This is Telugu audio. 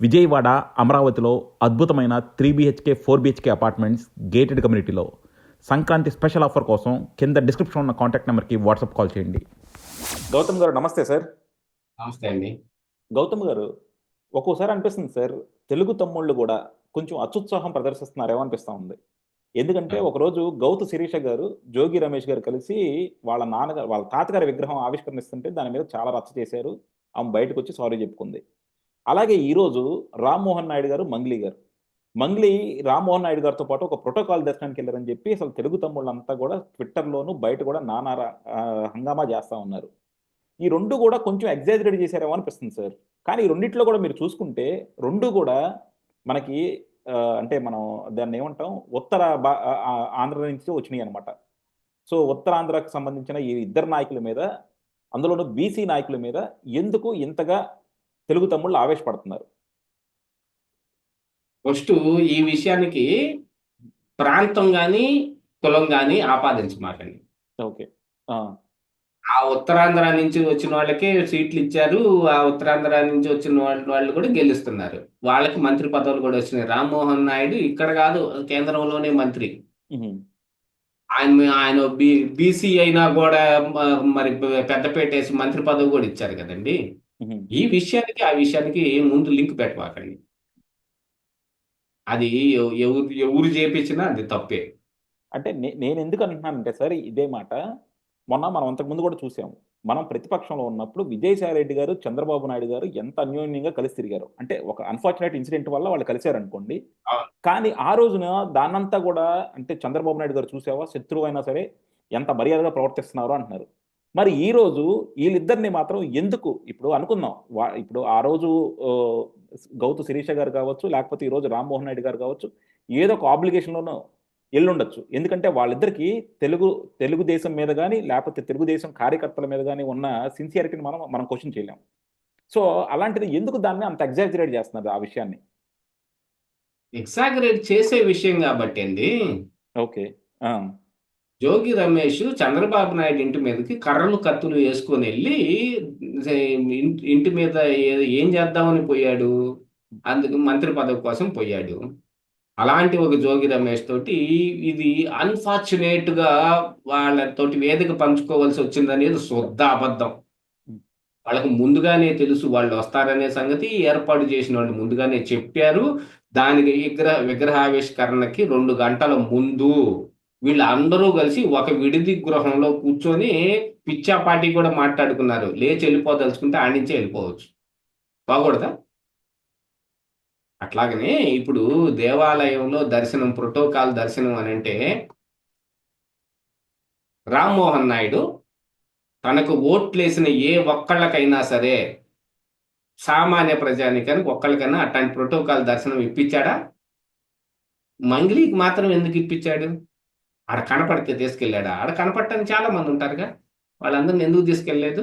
విజయవాడ అమరావతిలో అద్భుతమైన three BHK four BHK apartments gated కమ్యూనిటీలో సంక్రాంతి స్పెషల్ ఆఫర్ కోసం కింద డిస్క్రిప్షన్ ఉన్న కాంటాక్ట్ నెంబర్కి వాట్సాప్ కాల్ చేయండి. గౌతమ్ గారు నమస్తే సార్. నమస్తే అండి. గౌతమ్ గారు ఒక్కోసారి అనిపిస్తుంది సార్ తెలుగు తమ్ముళ్ళు కూడా కొంచెం అత్యుత్సాహం ప్రదర్శిస్తున్నారేమో అనిపిస్తూ ఉంది. ఎందుకంటే ఒకరోజు గౌతు శిరీష గారు జోగి రమేష్ గారు కలిసి వాళ్ళ నాన్నగారు వాళ్ళ తాతగారి విగ్రహం ఆవిష్కరణిస్తుంటే దాని మీద చాలా రచ్చ చేశారు. ఆమె బయటకు వచ్చి సారీ చెప్పుకుంది. అలాగే ఈరోజు రామ్మోహన్ నాయుడు గారు మంగ్లీ గారు. మంగ్లీ రామ్మోహన్ నాయుడు గారితో పాటు ఒక ప్రోటోకాల్ దర్శనానికి వెళ్ళారని చెప్పి అసలు తెలుగు తమ్ముళ్ళంతా కూడా ట్విట్టర్లోను బయట కూడా నానా రా- హంగామా చేస్తా ఉన్నారు. ఈ రెండు కూడా కొంచెం ఎగ్జాజరేట్ చేశారేమో అనిపిస్తుంది సార్. కానీ ఈ రెండిట్లో కూడా మీరు చూసుకుంటే రెండు కూడా మనకి అంటే మనం దాన్ని ఏమంటాం ఉత్తర ఆంధ్ర నుంచి వచ్చినాయి అనమాట సో ఉత్తరాంధ్రకు సంబంధించిన ఈ ఇద్దరు నాయకుల మీద అందులోనూ బీసీ నాయకుల మీద ఎందుకు ఇంతగా తెలుగు తమ్ముళ్ళు ఆవేశపడుతున్నారు. ఫస్ట్ ఈ విషయానికి ప్రాంతం కానీ కులం కానీ ఆపాదించమాకండి ఓకే. ఆ, ఉత్తరాంధ్ర నుంచి వచ్చిన వాళ్ళకే సీట్లు ఇచ్చారు. ఆ ఉత్తరాంధ్ర నుంచి వచ్చిన వాళ్ళు వాళ్ళు కూడా గెలుస్తున్నారు. వాళ్ళకి మంత్రి పదవులు కూడా వచ్చినాయి. రామ్మోహన్ నాయుడు ఇక్కడ కాదు కేంద్రంలోనే మంత్రి. ఆయన ఆయన బి బీసీ అయినా కూడా మరి పెద్దపేట వేసి మంత్రి పదవి కూడా ఇచ్చారు కదండి. ఈ విషయానికి ఆ విషయానికి ముందు లింక్ పెట్టమాకండి అది ఎవ- ఎవరు ఎవరు చేపించినా అది తప్పే. అంటే నేను ఎందుకు అంటున్నానంటే సార్ ఇదే మాట. మొన్న మనం అంతకుముందు కూడా చూసాము మనం ప్రతిపక్షంలో ఉన్నప్పుడు విజయసాయి రెడ్డి గారు చంద్రబాబు నాయుడు గారు ఎంత అన్యోన్యంగా కలిసి తిరిగారు. అంటే ఒక అన్ఫార్చునేట్ ఇన్సిడెంట్ వల్ల వాళ్ళు కలిశారు అనుకోండి. కానీ ఆ రోజున దాన్నంతా కూడా అంటే చంద్రబాబు నాయుడు గారు చూసావా? శత్రువు అయినా సరే ఎంత మర్యాదగా ప్రవర్తిస్తున్నారు అంటున్నారు. మరి ఈ రోజు వీళ్ళిద్దరిని మాత్రం ఎందుకు ఇప్పుడు అనుకుందాం. వా- ఇప్పుడు ఆ రోజు గౌతు శిరీష గారు కావచ్చు లేకపోతే ఈ రోజు రామ్మోహన్ నాయుడు గారు కావచ్చు ఏదో ఒక ఆబ్లిగేషన్లోనూ ఎల్లుండొచ్చు. ఎందుకంటే వాళ్ళిద్దరికి తెలుగు తెలుగుదేశం మీద కానీ లేకపోతే తెలుగుదేశం కార్యకర్తల మీద కానీ ఉన్న సిన్సియారిటీని మనం మనం క్వశ్చన్ చేయలేం. సో అలాంటిది ఎందుకు దాన్ని అంత ఎగ్జాజరేట్ చేస్తున్నారు ఆ విషయాన్ని? ఎగ్జాగరేట్ చేసే విషయం కాబట్టి అండి. ఓకే. ఆ, జోగి రమేష్ చంద్రబాబు నాయుడు ఇంటి మీదకి కర్రలు కత్తులు వేసుకొని వెళ్ళి ఇంటి- ఇంటి మీద ఏం చేద్దామని పోయాడు? అందుకు మంత్రి పదవి కోసం పోయాడు. అలాంటి ఒక జోగి రమేష్ తోటి ఇది అన్ఫార్చునేట్గా వాళ్ళతోటి వేదిక పంచుకోవాల్సి వచ్చిందనేది శుద్ధ అబద్ధం. వాళ్ళకు ముందుగానే తెలుసు వాళ్ళు వస్తారనే సంగతి ఏర్పాటు చేసిన వాళ్ళు ముందుగానే చెప్పారు. దానికి విగ్రహ విగ్రహావిష్కరణకి రెండు గంటల ముందు వీళ్ళందరూ కలిసి ఒక విడిది గృహంలో కూర్చొని పిచ్చాపాటి కూడా మాట్లాడుకున్నారు. లేచి వెళ్ళిపోదలుచుకుంటే ఆడి నుంచే వెళ్ళిపోవచ్చు. బాగూడదా? అట్లాగనే ఇప్పుడు దేవాలయంలో దర్శనం ప్రోటోకాల్ దర్శనం అని అంటే రామ్మోహన్ నాయుడు తనకు ఓట్లేసిన ఏ ఒక్కళ్ళకైనా సరే సామాన్య ప్రజానికానికి ఒక్కళ్ళకైనా అట్లాంటి ప్రోటోకాల్ దర్శనం ఇప్పించాడా? మంగ్లీకి మాత్రం ఎందుకు ఇప్పించాడు? ఆడ కనపడితే తీసుకెళ్ళాడా? ఆడ కనపడటానికి చాలా మంది ఉంటారుగా. వాళ్ళందరిని ఎందుకు తీసుకెళ్ళలేదు?